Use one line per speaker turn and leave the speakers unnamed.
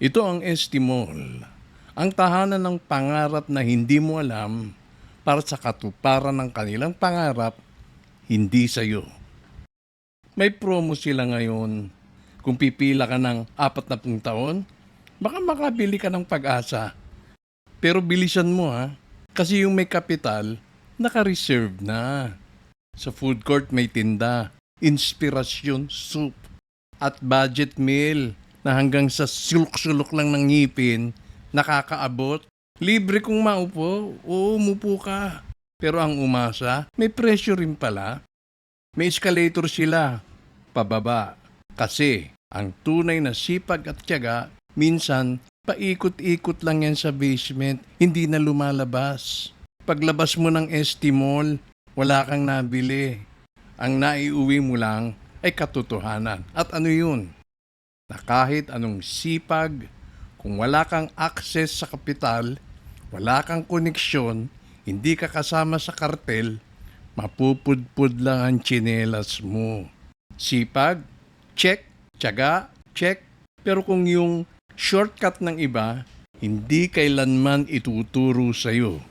Ito ang estimol, ang tahanan ng pangarap na hindi mo alam para sa katuparan ng kanilang pangarap, hindi sa iyo. May promo sila ngayon. Kung pipila ka ng apat na pung taon, baka makabili ka ng pag-asa. Pero bilisan mo ha, kasi yung may kapital, naka-reserve na. Sa food court may tinda, inspirasyon soup, at budget meal na hanggang sa sulok-sulok lang ng ngipin, nakakaabot. Libre kung maupo, oo, umupo ka. Pero ang umasa, may presyo rin pala. May escalator sila, pababa. Kasi ang tunay na sipag at tiyaga, minsan paikot-ikot lang yan sa basement, hindi na lumalabas. Paglabas mo ng estimol, wala kang nabili. Ang naiuwi mo lang ay katotohanan. At ano yun? Na kahit anong sipag, kung wala kang access sa kapital, wala kang koneksyon, hindi ka kasama sa kartel, mapupudpud lang ang tsinelas mo. Sipag, check. Tiyaga, check. Pero kung yung shortcut ng iba, hindi kailanman ituturo sa'yo.